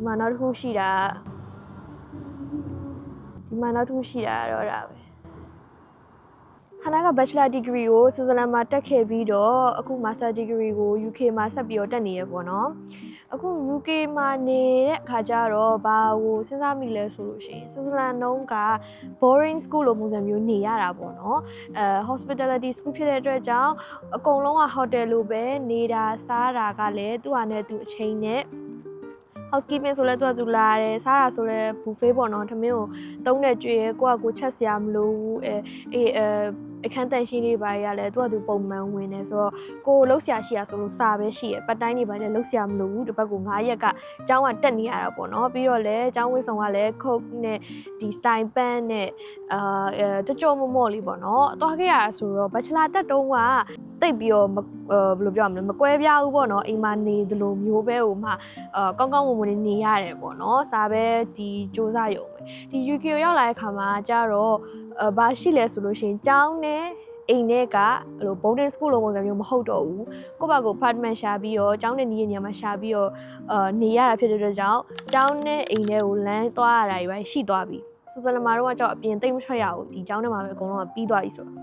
ဒီမှာနောက်တစ်ခုရှိတာဒီမှာနောက်တစ်ခုရှိတာတော့ဒါပဲခနာက bachelor degree ကိုဆွစ်ဇာလန်မှာတက်ခဲ့ပြီးတော့အခု master degree ကို UK မှာဆက်ပြီးတော့တက်နေရပေါ့နော်အခု UK မှာနေတဲ့အခါကျတော့ဘာကိုစဉ်းစားမိလဲဆိုလို့ရှိရင်ဆွစ်ဇာလန်နှုန်းက boring school လိုပုံစံမျိုးနေရတာပေါ့နော်အဲ hospitality school ဖြစ်တဲ့အတွက်ကြောင့်အကုန်လုံးက hotel လိုပဲနေတာစားတာကလည်းသူ့ဟာနဲ့သူအချိန်နဲ့ housekeeping ဆိုလဲသူကသူလာတယ်စားတာဆိုလဲ buffet ပေါ့နော်ထမင်းကိုတုံးနဲ့ကြွေရကိုကကိုချက်စရာမလိုဘူးအဲအေးအဲအခန်းတန်ရှင်းလေးပါရလဲသူကသူပုံမှန်ဝင်နေဆိုတော့ကိုလှုပ်ရှားရှိရဆိုလို့စာပဲရှိရပတ်တိုင်းနေပါလေလှုပ်ရှားမလိုဘူးတစ်ပတ်ကို9ရက်ကကျောင်းကတက်နေရတာပေါ့နော်ပြီးတော့လဲကျောင်းဝင်းဆောင်ကလည်းခုတ်နဲ့ဒီ style pan နဲ့အာတကြောမမော့လေးပေါ့နော်သွားခဲ့ရတာဆိုတော့ bachelor တက်တုံးကတိတ်ပြီးတော့မအဲဘယ်လိုပြောရမလဲမကွဲပြားဘူးပေါ့နော်အိမ်မှာနေသလိုမျိုးပဲဟိုမှအာကောင်းကောင်းမွန်မွန်နေရတယ်ပေါ့နော်စာပဲဒီစူးစမ်းရုံပဲဒီ UK ကိုရောက်လာတဲ့ခါမှာကျတော့အဘာရှိလဲဆိုလို့ရှိရင်ကျောင်းနဲ့အိမ်ထဲကအဲ့လို boarding school လိုပုံစံမျိုးမဟုတ်တော့ဘူးကိုယ့်ဘာကို apartment ရှာပြီးတော့ကျောင်းနဲ့နီးတဲ့နေရာမှာရှာပြီးတော့အာနေရတာဖြစ်တဲ့အတွက်ကြောင့်ကျောင်းနဲ့အိမ်ထဲကိုလမ်းသွားရတာတွေပဲရှိသွားပြီစူဇန်လမာတို့ကကြောက်အပြင်တိတ်မထွက်ရဘူးဒီကျောင်းထဲမှာပဲအကုန်လုံးကပြီးသွားပြီဆိုတော့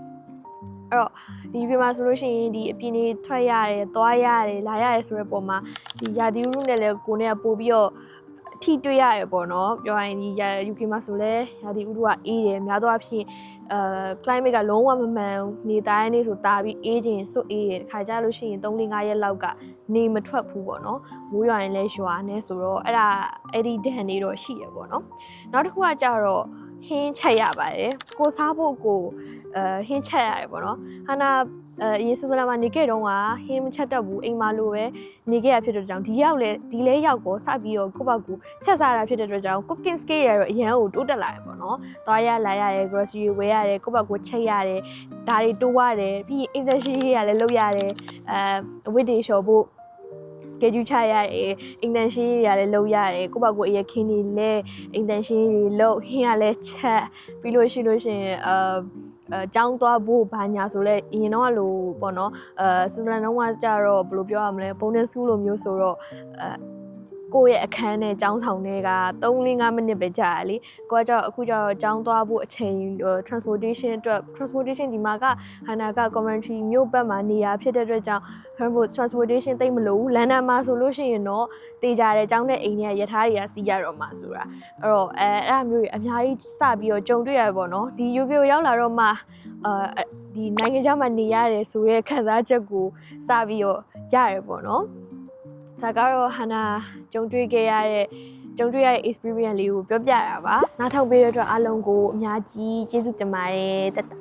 အဲ့တော့ဒီ UK မှာဆိုလို့ရှိရင်ဒီအပြင်နေထွက်ရတယ်သွားရတယ်လာရတယ်ဆိုတဲ့ပုံမှာဒီယာဒီရုနဲ့လည်းကိုနဲ့ပို့ပြီးတော့ အထိတွေ့ရတယ်ပေါ့နော်ပြောရရင်ဒီ UK မှာဆိုလဲယာဒီဥတုကအေးတယ်များသောအားဖြင့်အဲ climate ကလုံးဝမမှန်ဘူးနေတိုင်းနေဆိုတာပြီးအေးခြင်းစွတ်အေးရခါကြလို့ရှိရင်3 4 5ရက်လောက်ကနေမထွက်ဘူးပေါ့နော်မိုးရွာရင်လည်းရွာနေဆိုတော့အဲ့ဒါအဲ့ဒီဒဏ်တွေတော့ရှိရပေါ့နော်နောက်တစ်ခုကကြတော့ ဟင်းချက်ရပါတယ်ကိုစားဖို့ကိုအဲဟင်းချက်ရတယ်ပေါ့နော်ဟာနာအဲအရင်စစလာမှာနေခဲ့တော့ကဟင်းမချက်တတ်ဘူးအိမ်မှာလိုပဲနေခဲ့ရဖြစ်တဲ့ကြောင့်ဒီရောက်လဲဒီလဲရောက်ကိုစပြီးတော့ကိုယ့်ဘက်ကိုချက်စားတာဖြစ်တဲ့အတွက်ကြောင့် cooking skill ရတော့အရန်ကိုတိုးတက်လာတယ်ပေါ့နော်။သွားရလာရတယ် grocery ဝယ်ရတယ်ကိုယ့်ဘက်ကိုချက်ရတယ်ဒါတွေတိုးရတယ်ပြီးရင် intention ရလည်းလုပ်ရတယ်အဲဝိတ်တွေလျှော်ဖို့ schedule ချရတယ် intention တွေလည်းလုပ်ရတယ်ကိုယ့်ဘာကိုယ်အရင်ခင်းနေလဲ intention တွေလုပ်ဟင်းရလဲချက်ပြီးလို့ရှိလို့ရှိရင်အာအဲចောင်းသွားဖို့ဘာညာဆိုလဲအရင်တော့လို့ပေါ့နော်အဲဆွစ်ဇာလန်တော့ကကြတော့ဘယ်လိုပြောရမလဲ bonus school လိုမျိုးဆိုတော့အဲ ကိုယ့်ရဲ့အခန်းနဲ့ចောင်းဆောင်တွေက3-5မိနစ်ပဲကြာရလေကိုကကြောက်အခုကြောက်ចောင်းသွားဖို့အချိန် transportation အတွက် transportation ဒီမှာကဟာနာက commentary မြို့ဘက်မှာနေရာဖြစ်တဲ့အတွက်ကြောင့် transportation တိတ်မလို့ဘူးလန်ဒန်မှာဆိုလို့ရှိရင်တော့တေးကြတယ်ចောင်းတဲ့အိမ်တွေကရထားတွေကစီးရတော့မှာဆိုတာအဲ့တော့အဲအဲ့အမျိုးကြီးအများကြီးစပြီးတော့ကြုံတွေ့ရပေါ့နော်ဒီ UK ကိုရောက်လာတော့မှအာဒီနိုင်ငံခြားမှာနေရတယ်ဆိုရဲခံစားချက်ကိုစပြီးတော့ရရပေါ့နော် ဒါကတော့ဟနာကြုံတွေ့ခဲ့ရတဲ့ကြုံတွေ့ရတဲ့ experience လေးကိုပြောပြတာပါနားထောင်ပေးတဲ့အတွက်အားလုံးကိုအများကြီးကျေးဇူးတင်ပါတယ်တက်တာ